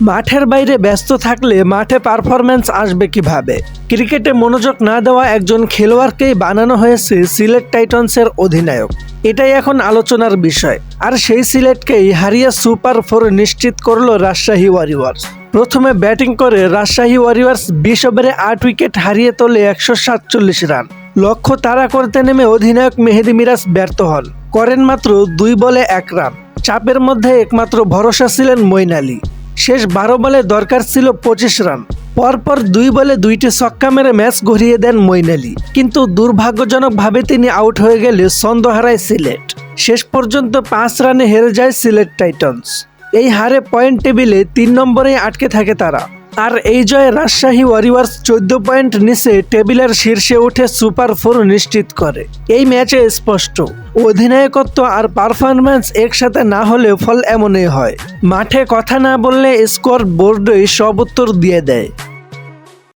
মাঠের বাইরে ব্যস্ত থাকলে মাঠে পারফরম্যান্স আসবে কীভাবে? ক্রিকেটে মনোযোগ না দেওয়া একজন খেলোয়াড়কেই বানানো হয়েছে সিলেট টাইটন্সের অধিনায়ক। এটাই এখন আলোচনার বিষয়। আর সেই সিলেটকেই হারিয়ে সুপার ফোর নিশ্চিত করল রাজশাহী ওয়ারিয়র্স। প্রথমে ব্যাটিং করে রাজশাহী ওয়ারিওয়ার্স বিশ ওভারে আট উইকেট হারিয়ে তোলে একশো সাতচল্লিশ রান। লক্ষ্য তাড়া করতে নেমে অধিনায়ক মেহেদি মিরাজ ব্যর্থ হন। করেন মাত্র দুই বলে এক রান। চাপের মধ্যে একমাত্র ভরসা ছিলেন মইন আলী। শেষ বারো বলে দরকার ছিল পঁচিশ রান। পরপর দুই বলে দুইটি ছক্কা মেরে ম্যাচ ঘুরিয়ে দেন মইন আলী কিন্তু দুর্ভাগ্যজনকভাবে তিনি আউট হয়ে গেলে ছন্দ হারায় সিলেট। শেষ পর্যন্ত পাঁচ রানে হেরে যায় সিলেট টাইটন্স। এই হারে পয়েন্ট টেবিলে তিন নম্বরেই আটকে থাকে তারা। আর এই জয়ে রাজশাহী ওয়ারিয়ার্স চোদ্দ পয়েন্ট নিচে টেবিলের শীর্ষে উঠে সুপার ফোর নিশ্চিত করে। এই ম্যাচে স্পষ্ট। অধিনায়কত্ব আর পারফরম্যান্স একসাথে না হলে ফল এমনই হয়। মাঠে কথা না বললে স্কোর বোর্ডই সব উত্তর দিয়ে দেয়।